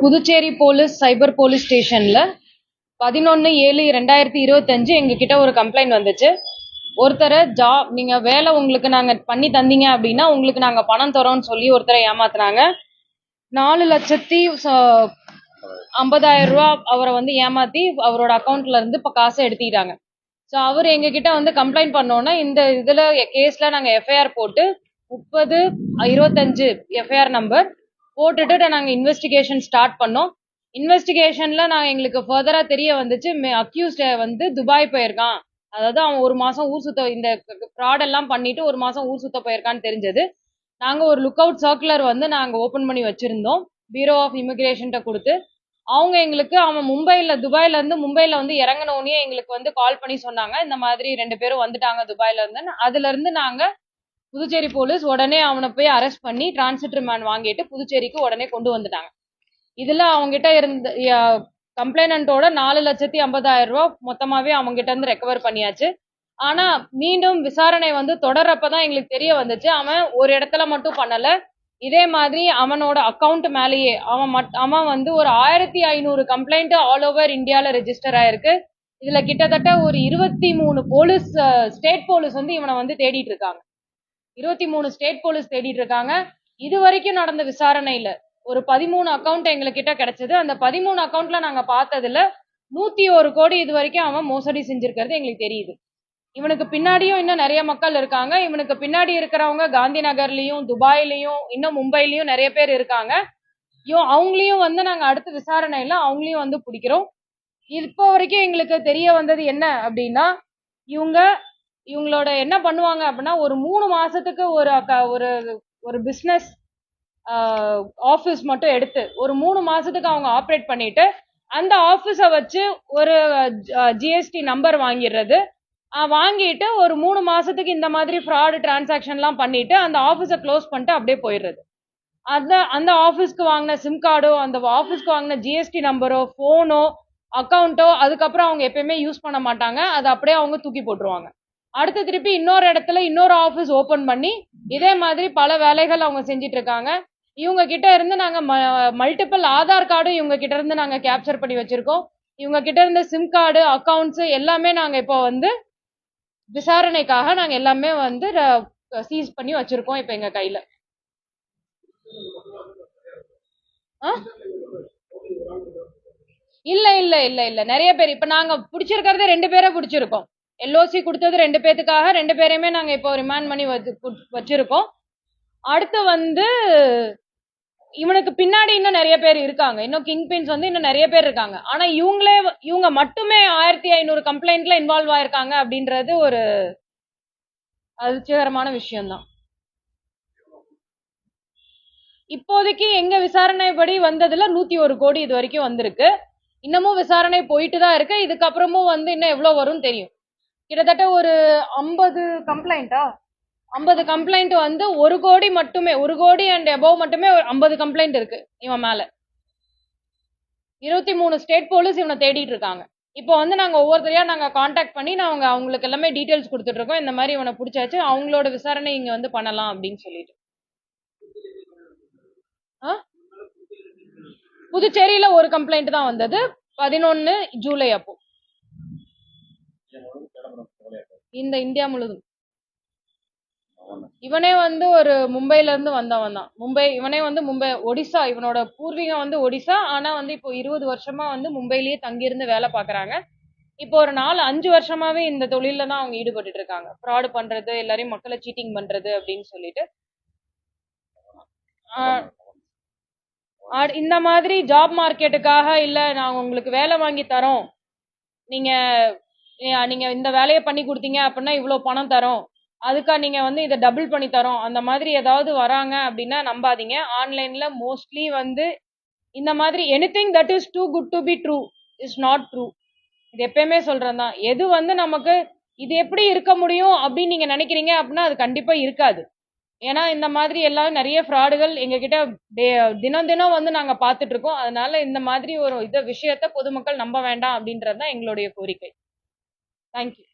Puducherry police cyber police ஸ்டேஷனில் பதினொன்று ஏழு ரெண்டாயிரத்தி இருபத்தஞ்சு எங்ககிட்ட ஒரு கம்ப்ளைண்ட் வந்துச்சு. ஒருத்தரை ஜாப் நீங்கள் வேலை உங்களுக்கு நாங்கள் பண்ணி தந்தீங்க அப்படின்னா உங்களுக்கு நாங்கள் பணம் தரோம்னு சொல்லி ஒருத்தரை ஏமாத்துனாங்க. நாலு லட்சத்தி ச- ஐம்பதாயிரம் ரூபா அவரை வந்து ஏமாத்தி அவரோட அக்கௌண்ட்ல இருந்து இப்போ காசை எடுத்துக்கிட்டாங்க. ஸோ அவர் எங்ககிட்ட வந்து கம்ப்ளைண்ட் பண்ணோன்னா இந்த இதில் கேஸில் நாங்கள் எஃப்ஐஆர் போட்டு முப்பது இருபத்தஞ்சு எஃப்ஐஆர் நம்பர் போட்டுட்டு நாங்கள் இன்வெஸ்டிகேஷன் ஸ்டார்ட் பண்ணோம். இன்வெஸ்டிகேஷனில் நான் எங்களுக்கு ஃபர்தராக தெரிய வந்துச்சு. அக்யூஸ்ட வந்து துபாய் போயிருக்கான். அதாவது அவன் ஒரு மாதம் ஊர் சுத்த இந்த ஃப்ராடெல்லாம் பண்ணிட்டு ஒரு மாதம் ஊர் சுத்த போயிருக்கான்னு தெரிஞ்சது. நாங்கள் ஒரு லுக் அவுட் சர்க்குலர் வந்து நாங்கள் ஓப்பன் பண்ணி வச்சுருந்தோம். பீரோ ஆஃப் இமிக்ரேஷன்கிட்ட கொடுத்து. அவங்க எங்களுக்கு அவன் மும்பையில் துபாயிலேருந்து மும்பையில் வந்து இறங்கினோடனே எங்களுக்கு வந்து கால் பண்ணி சொன்னாங்க. இந்த மாதிரி ரெண்டு பேரும் வந்துட்டாங்க துபாயிலேருந்து அதுலேருந்து நாங்கள் புதுச்சேரி போலீஸ் உடனே அவனை போய் அரெஸ்ட் பண்ணி டிரான்சிட் ரிமாண்ட் வாங்கிட்டு புதுச்சேரிக்கு உடனே கொண்டு வந்துட்டாங்க. இதில் அவங்ககிட்ட இருந்த கம்ப்ளைனண்டோட நாலு லட்சத்தி ஐம்பதாயிரம் ரூபா மொத்தமாகவே அவங்ககிட்ட இருந்து ரெக்கவர் பண்ணியாச்சு. ஆனால் மீண்டும் விசாரணை வந்து தொடர்றப்பதான் எங்களுக்கு தெரிய வந்துச்சு. அவன் ஒரு இடத்துல மட்டும் பண்ணலை. இதே மாதிரி அவனோட அக்கௌண்ட் மேலேயே அவன் மட் அவன் வந்து ஒரு ஆயிரத்தி ஐநூறு கம்ப்ளைண்ட் ஆல் ஓவர் இந்தியாவில் ரெஜிஸ்டர் ஆயிருக்கு. இதில் கிட்டத்தட்ட ஒரு இருபத்தி மூணு போலீஸ் ஸ்டேட் போலீஸ் வந்து இவனை வந்து தேடிட்டு இருக்காங்க. இருபத்தி மூணு ஸ்டேட் போலீஸ் தேடிட்டு இருக்காங்க இது வரைக்கும் நடந்த விசாரணையில ஒரு பதிமூணு அக்கௌண்ட் எங்ககிட்ட கிடைச்சது. அந்த பதிமூணு அக்கௌண்ட்ல நாங்க பார்த்ததுல நூத்தி ஒரு கோடி இது வரைக்கும் அவன் மோசடி செஞ்சிருக்கிறது எங்களுக்கு தெரியுது. இவனுக்கு பின்னாடியும் இன்னும் நிறைய மக்கள் இருக்காங்க. இவனுக்கு பின்னாடி இருக்கிறவங்க காந்தி நகர்லயும் துபாயிலையும் இன்னும் மும்பைலயும் நிறைய பேர் இருக்காங்க. ஐயோ அவங்களையும் வந்து நாங்க அடுத்த விசாரணையில அவங்களையும் வந்து பிடிக்கிறோம். இப்போ வரைக்கும் எங்களுக்கு தெரிய வந்தது என்ன அப்படின்னா இவங்க இவங்களோட என்ன பண்ணுவாங்க அப்படின்னா ஒரு மூணு மாசத்துக்கு ஒரு ஒரு ஒரு பிஸ்னஸ் ஆஃபீஸ் மட்டும் எடுத்து ஒரு மூணு மாசத்துக்கு அவங்க ஆப்ரேட் பண்ணிட்டு அந்த ஆஃபீஸை வச்சு ஒரு ஜிஎஸ்டி நம்பர் வாங்கிடுறது. வாங்கிட்டு ஒரு மூணு மாசத்துக்கு இந்த மாதிரி ஃப்ராடு டிரான்சாக்ஷன்லாம் பண்ணிட்டு அந்த ஆஃபீஸை க்ளோஸ் பண்ணிட்டு அப்படியே போயிடுறது. அந்த அந்த ஆஃபீஸ்க்கு வாங்கின சிம் கார்டோ அந்த ஆஃபீஸ்க்கு வாங்கின ஜிஎஸ்டி நம்பரோ ஃபோனோ அக்கௌண்ட்டோ அதுக்கப்புறம் அவங்க எப்பயுமே யூஸ் பண்ண மாட்டாங்க. அதை அப்படியே அவங்க தூக்கி போட்டுருவாங்க. அடுத்து திருப்பி இன்னொரு இடத்துல இன்னொரு ஆஃபீஸ் ஓப்பன் பண்ணி இதே மாதிரி பல வேலைகள் அவங்க செஞ்சிட்டு இருக்காங்க இவங்க கிட்ட இருந்து நாங்க மல்டிபிள் ஆதார் கார்டும் இவங்க கிட்ட இருந்து நாங்க கேப்சர் பண்ணி வச்சிருக்கோம். இவங்க கிட்ட இருந்து சிம் கார்டு அக்கௌண்ட்ஸ் எல்லாமே நாங்க இப்போ வந்து விசாரணைக்காக நாங்க எல்லாமே வந்து சீஸ் பண்ணி வச்சிருக்கோம் இப்போ எங்க கையில. ஆ? இல்ல இல்ல இல்ல இல்ல. நிறைய பேர் இப்ப நாங்க பிடிச்சிருக்கிறதே ரெண்டு பேரை பிடிச்சிருக்கோம். எல்ஓசி கொடுத்தது ரெண்டு பேத்துக்காக ரெண்டு பேரையுமே நாங்கள் இப்போ ரிமாண்ட் பண்ணி வச்சு வச்சுருக்கோம். அடுத்து வந்து இவனுக்கு பின்னாடி இன்னும் நிறைய பேர் இருக்காங்க. இன்னும் கிங் பின்ஸ் வந்து இன்னும் நிறைய பேர் இருக்காங்க. ஆனா இவங்களே இவங்க மட்டுமே ஆயிரத்தி ஐநூறு கம்ப்ளைண்ட்ல இன்வால்வ் ஆயிருக்காங்க அப்படின்றது ஒரு அதிர்ச்சிகரமான விஷயம்தான். இப்போதைக்கு எங்க விசாரணைப்படி வந்ததுல நூத்தி ஒரு கோடி இது வரைக்கும் வந்திருக்கு. இன்னமும் விசாரணை போயிட்டு தான் இருக்கு. இதுக்கப்புறமும் வந்து இன்னும் எவ்வளவு வரும் தெரியும். கிட்டத்தட்ட ஒரு ஐம்பது கம்ப்ளைண்ட்டா ஐம்பது கம்ப்ளைண்ட் வந்து ஒரு கோடி மட்டுமே ஒரு கோடி அண்ட் above மட்டுமே ஒரு ஐம்பது கம்ப்ளைண்ட் இருக்கு இவன் மேல. இருபத்தி மூணு ஸ்டேட் போலீஸ் இவனை தேடிட்டு இருக்காங்க. இப்போ வந்து நாங்கள் ஒவ்வொருத்தரையா நாங்கள் காண்டாக்ட் பண்ணி நாங்க அவங்களுக்கு எல்லாமே டீடைல்ஸ் கொடுத்துட்டு இருக்கோம். இந்த மாதிரி இவனை பிடிச்சாச்சு. அவங்களோட விசாரணை இங்க வந்து பண்ணலாம் அப்படின்னு சொல்லிட்டு. ஆ? புதுச்சேரியில ஒரு கம்ப்ளைண்ட் தான் வந்தது. பதினொன்னு ஜூலை அப்போ. இந்த இந்தியா முழுதும். இவனே வந்து ஒரு மும்பைல இருந்து வந்தவன் தான். மும்பை இவனே வந்து மும்பை ஒடிசா இவனோட பூர்வீகம் வந்து ஒடிசா. ஆனா வந்து இப்போ இருபது வருஷமா வந்து மும்பையிலேயே தங்கியிருந்து வேலை பார்க்கறாங்க. இப்போ ஒரு நாலு அஞ்சு வருஷமாவே இந்த தொழில்ல தான் அவங்க ஈடுபட்டுட்டு இருக்காங்க. ஃப்ராடு பண்றது எல்லாரையும் மக்களை சீட்டிங் பண்றது அப்படின்னு சொல்லிட்டு. இந்த மாதிரி ஜாப் மார்க்கெட்டுக்காக இல்ல நாங்க உங்களுக்கு வேலை வாங்கி தரோம். நீங்க நீங்கள் நீங்க இந்த வேலையை பண்ணி கொடுத்தீங்க அப்படின்னா இவ்வளோ பணம் தரோம். அதுக்காக நீங்க வந்து இதை டபுள் பண்ணி தரோம். அந்த மாதிரி ஏதாவது வராங்க அப்படின்னா நம்பாதீங்க. ஆன்லைன்ல மோஸ்ட்லி வந்து இந்த மாதிரி anything that is too good to be true is not true இது எப்பயுமே சொல்றேன் தான் எது வந்து நமக்கு இது எப்படி இருக்க முடியும் அப்படின்னு நீங்க நினைக்கிறீங்க அப்படின்னா அது கண்டிப்பா இருக்காது. ஏன்னா இந்த மாதிரி எல்லாம் நிறைய ஃப்ராடுகள் எங்ககிட்ட டே- தினம் தினம் வந்து நாங்க பார்த்துட்டு இருக்கோம். அதனால இந்த மாதிரி ஒரு இதை விஷயத்த பொதுமக்கள் நம்ப வேண்டாம் அப்படின்றது தான் எங்களுடைய கோரிக்கை. Thank you.